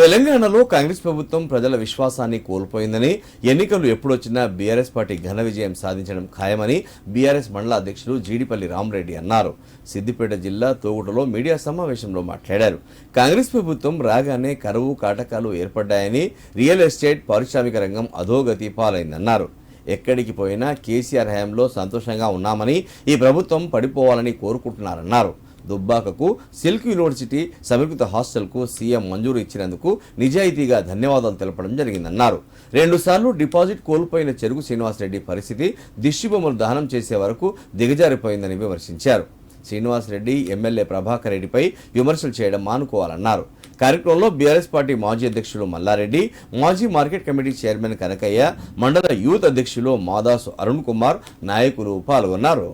తెలంగాణలో కాంగ్రెస్ ప్రభుత్వం ప్రజల విశ్వాసాన్ని కోల్పోయిందని ఎన్నికలు ఎప్పుడొచ్చినా బీఆర్ఎస్ పార్టీ ఘన విజయం సాధించడం ఖాయమని బీఆర్ఎస్ మండల అధ్యక్షులు జీడిపల్లి రామరెడ్డి అన్నారు. సిద్దిపేట జిల్లా తోగుటలో మీడియా సమావేశంలో మాట్లాడారు. కాంగ్రెస్ ప్రభుత్వం రాగానే కరువు కాటకాలు ఏర్పడ్డాయని రియల్ ఎస్టేట్ పారిశ్రామిక రంగం అధోగతి పాలైందన్నారు. ఎక్కడికి పోయినా కేసీఆర్ హయాంలో సంతోషంగా ఉన్నామని ఈ ప్రభుత్వం పడిపోవాలని కోరుకుంటున్నారన్నారు. దుబ్బాకకు సిల్క్ యూనివర్సిటీ సమీకృత హాస్టల్కు సీఎం మంజూరు ఇచ్చినందుకు నిజాయితీగా ధన్యవాదాలు తెలపడం జరిగిందన్నారు. రెండుసార్లు డిపాజిట్ కోల్పోయిన చెరుకు శ్రీనివాసరెడ్డి పరిస్థితి దిష్టిబొమ్మలు దహనం చేసే వరకు దిగజారిపోయిందని విమర్శించారు. శ్రీనివాసరెడ్డి ఎమ్మెల్యే ప్రభాకర్ రెడ్డిపై విమర్శలు చేయడం మానుకోవాలన్నారు. కార్యక్రమంలో బీఆర్ఎస్ పార్టీ మాజీ అధ్యక్షులు మల్లారెడ్డి మాజీ మార్కెట్ కమిటీ చైర్మన్ కనకయ్య మండల యూత్ అధ్యక్షులు మాదాసు అరుణ్ కుమార్ నాయకులు పాల్గొన్నారు.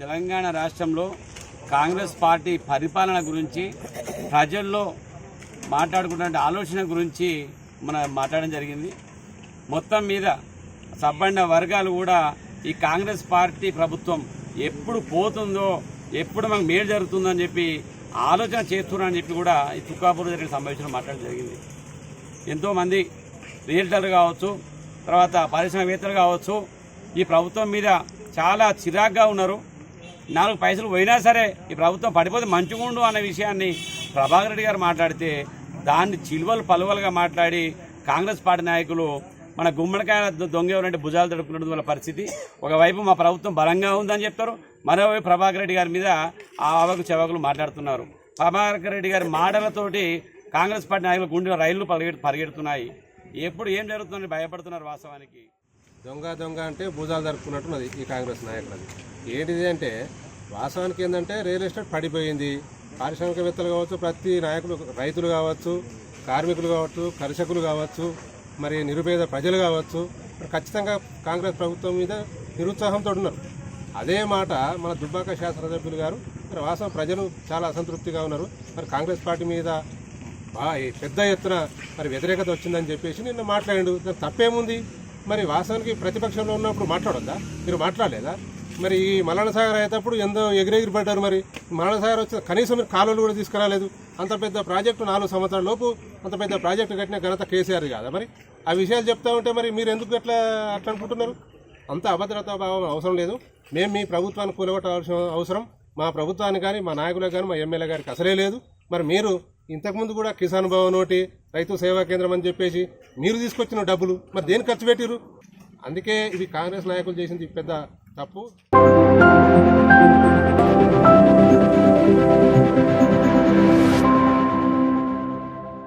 తెలంగాణ రాష్ట్రంలో కాంగ్రెస్ పార్టీ పరిపాలన గురించి ప్రజల్లో మాట్లాడుకున్న ఆలోచన గురించి మనం మాట్లాడడం జరిగింది. మొత్తం మీద సబ్బండ వర్గాలు కూడా ఈ కాంగ్రెస్ పార్టీ ప్రభుత్వం ఎప్పుడు పోతుందో ఎప్పుడు మనకు మేలు జరుగుతుందో అని చెప్పి ఆలోచన చేస్తున్నారని చెప్పి కూడా ఈ తుక్కాపూర్లో జరిగిన సమావేశంలో మాట్లాడడం జరిగింది. ఎంతోమంది రియల్టర్లు కావచ్చు తర్వాత పారిశ్రామికవేత్తలు కావచ్చు ఈ ప్రభుత్వం మీద చాలా చిరాగ్గా ఉన్నారు. నాలుగు పైసలు పోయినా సరే ఈ ప్రభుత్వం పడిపోతే మంచిగుండు అన్న విషయాన్ని ప్రభాకర్ రెడ్డి గారు మాట్లాడితే దాన్ని చిలువలు పలువలుగా మాట్లాడి కాంగ్రెస్ పార్టీ నాయకులు మన గుమ్మడికాయల దొంగ ఎవరంటే భుజాలు తడుపుకున్నటువంటి వాళ్ళ పరిస్థితి. ఒకవైపు మా ప్రభుత్వం బలంగా ఉందని చెప్తారు మరోవైపు ప్రభాకర్ రెడ్డి గారి మీద ఆ అవకు చెవకులు మాట్లాడుతున్నారు. ప్రభాకర్ రెడ్డి గారి మాటలతోటి కాంగ్రెస్ పార్టీ నాయకులు గుండె రైళ్ళు పరిగె పరిగెడుతున్నాయి. ఎప్పుడు ఏం జరుగుతుందని భయపడుతున్నారు వాస్తవానికి? దొంగ దొంగ అంటే భూజాలు జరుపుకున్నట్టున్నది ఈ కాంగ్రెస్ నాయకులది. ఏంటిది అంటే వాస్తవానికి ఏంటంటే రియల్ ఎస్టేట్ పడిపోయింది. పారిశ్రామికవేత్తలు కావచ్చు ప్రతి నాయకులు రైతులు కావచ్చు కార్మికులు కావచ్చు కర్షకులు కావచ్చు మరి నిరుపేద ప్రజలు కావచ్చు మరి ఖచ్చితంగా కాంగ్రెస్ ప్రభుత్వం మీద నిరుత్సాహంతో ఉన్నారు. అదే మాట మన దుబ్బాక శాసనసభ్యులు గారు మరి వాస్తవం ప్రజలు చాలా అసంతృప్తిగా ఉన్నారు. మరి కాంగ్రెస్ పార్టీ మీద పెద్ద ఎత్తున మరి వ్యతిరేకత వచ్చిందని చెప్పేసి నిన్న మాట్లాడిండు. తప్పేముంది? మరి వాస్తవానికి ప్రతిపక్షంలో ఉన్నప్పుడు మాట్లాడొద్దా? మీరు మాట్లాడలేదా? మరి ఈ మలాన సాగర్ అయ్యేటప్పుడు ఎంతో ఎగిరెగిరి పడ్డారు మరి. మలాన సాగర్ వచ్చిన కనీసం మీరు కాలువలు కూడా తీసుకురాలేదు. అంత పెద్ద ప్రాజెక్టు నాలుగు సంవత్సరాల లోపు అంత పెద్ద ప్రాజెక్టు కట్టిన ఘనత కేసీఆర్ కాదా మరి? ఆ విషయాలు చెప్తా ఉంటే మరి మీరు ఎందుకు అట్లా అట్లా అనుకుంటున్నారు? అంత అభద్రతా భావం అవసరం లేదు. మేము మీ ప్రభుత్వాన్ని కూలగొట్టాల్సిన అవసరం. మా ప్రభుత్వానికి కానీ మా నాయకులకు కానీ మా ఎమ్మెల్యే గారికి అసలే లేదు. మరి మీరు ఇంతకుముందు కూడా కిసాన్ భవన్ ఒకటి రైతు సేవా కేంద్రం అని చెప్పేసి మీరు తీసుకొచ్చిన డబ్బులు మరి దేని ఖర్చు పెట్టిరు అందుకే ఇది కాంగ్రెస్ నాయకులు చేసింది పెద్ద తప్పు.